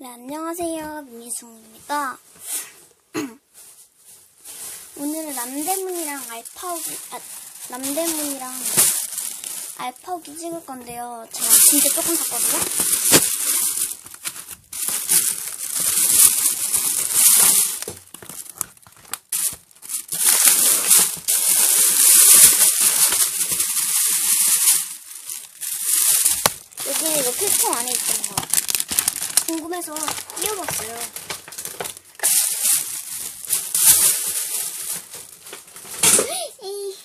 네, 안녕하세요. 민희승입니다. 오늘은 남대문이랑 알파오기, 아, 남대문이랑 알파오기 찍을 건데요. 제가 진짜 조금 샀거든요. 여기 이거 필통 안에 있던 거. 궁금해서 끼워봤어요. 이.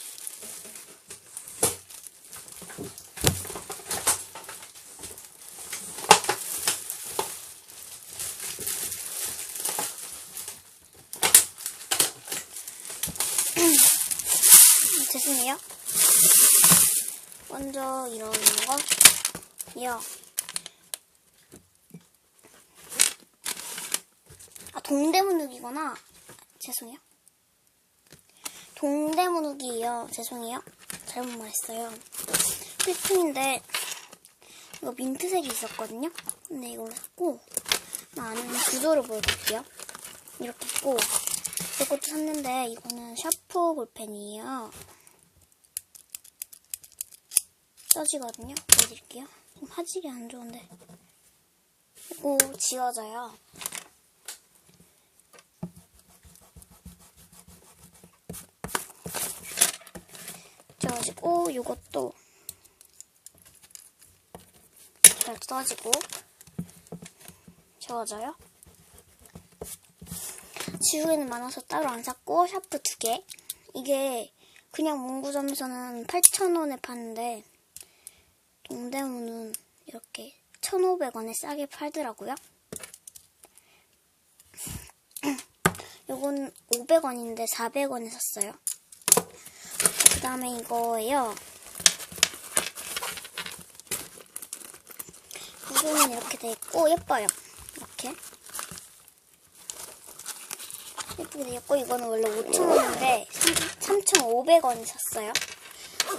죄송해요. 먼저 이런 거요. 동대문욱이구나. 죄송해요. 동대문욱이에요. 죄송해요. 잘못 말했어요. 필통인데, 이거 민트색이 있었거든요? 근데 이걸로 샀고, 안에 구조를 보여드릴게요. 이렇게 있고, 이것도 샀는데, 이거는 샤프 볼펜이에요. 써지거든요? 보여드릴게요. 좀 화질이 안 좋은데. 그리고 지워져요. 지워지고 이것도 잘 써지고 지워져요. 지우개는 많아서 따로 안 샀고 샤프 두 개. 이게 그냥 문구점에서는 8,000원에 파는데 동대문은 이렇게 1,500원에 싸게 팔더라고요. 요건 500원인데 400원에 샀어요. 그 다음에 이거예요. 이거는 이렇게 돼 있고 예뻐요. 이렇게. 예쁘게 돼 있고 이거는 원래 5,000원인데 3,500원에 샀어요.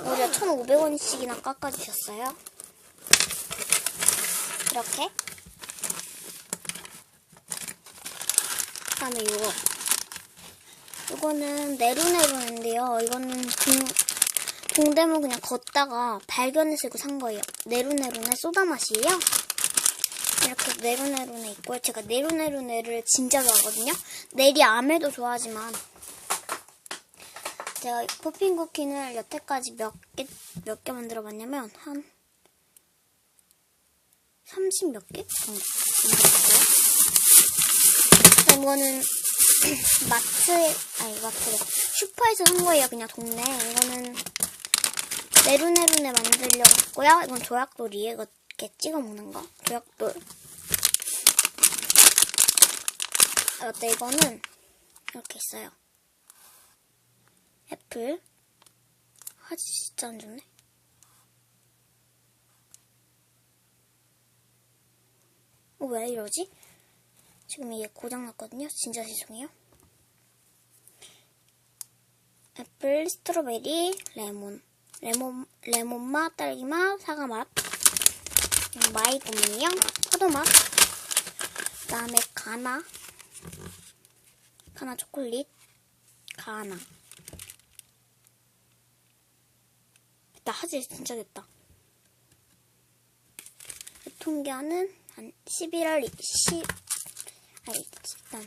무려 1,500원씩이나 깎아주셨어요. 이렇게. 그 다음에 이거. 이거는 네루네루인데요. 이거는 동, 동대문 그냥 걷다가 발견해서 산 거예요. 네루네루네 소다 맛이에요. 이렇게 네루네루네 있고요. 제가 네루네루네를 진짜 좋아하거든요. 네리 아메도 좋아하지만 제가 퍼핀 쿠키는 여태까지 몇 개, 몇 개 만들어 봤냐면 한 30 몇 개 정도 만들었어요. 이거는 마트, 아니, 마트, 슈퍼에서 산 거예요. 그냥 동네. 이거는 네루네루네 만들려고 했고요. 이건 조약돌이에요. 이거 이렇게 찍어 먹는 거. 조약돌. 아, 맞다. 이거는 이렇게 있어요. 애플. 화질 진짜 안 좋네. 어, 왜 이러지? 지금 이게 고장났거든요. 진짜 죄송해요. 애플, 스트로베리, 레몬. 레몬, 레몬 맛, 딸기 맛, 사과 맛. 마이보미요. 포도 맛. 그 다음에 가나. 가나 초콜릿. 가나. 나 화질 진짜 됐다. 유통기한은 한 11월 10, 아니, 일단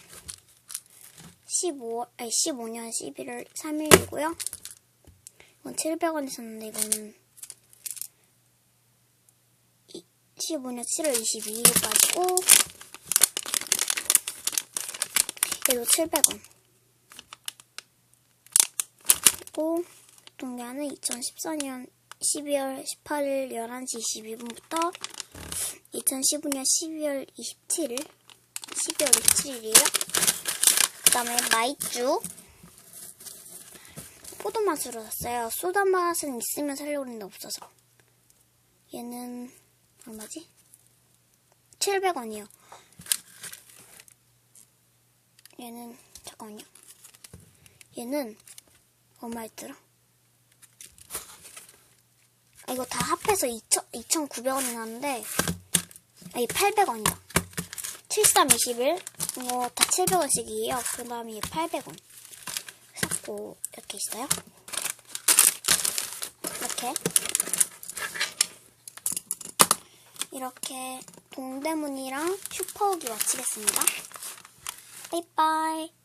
15, 아니 15년 11월 3일이고요. 이건 700원에 샀는데 이거는 15년 7월 22일까지고 얘도 700원. 그리고 유통기한은 2014년 12월 18일 11시 22분부터 2015년 12월 27일 12월 27일이에요. 그 다음에 마이쮸 포도 맛으로 샀어요. 소다 맛은 있으면 살려고 했는데 없어서. 얘는 얼마지? 700원이요. 얘는 잠깐만요. 얘는 얼마였더라? 아, 이거 다 합해서 2,900원이 나는데, 아니, 800원이다. 7321 이거 다 700원씩이에요. 그 다음에 800원 샀고 이렇게 있어요. 이렇게 이렇게 동대문이랑 슈퍼우기 마치겠습니다. 빠이빠이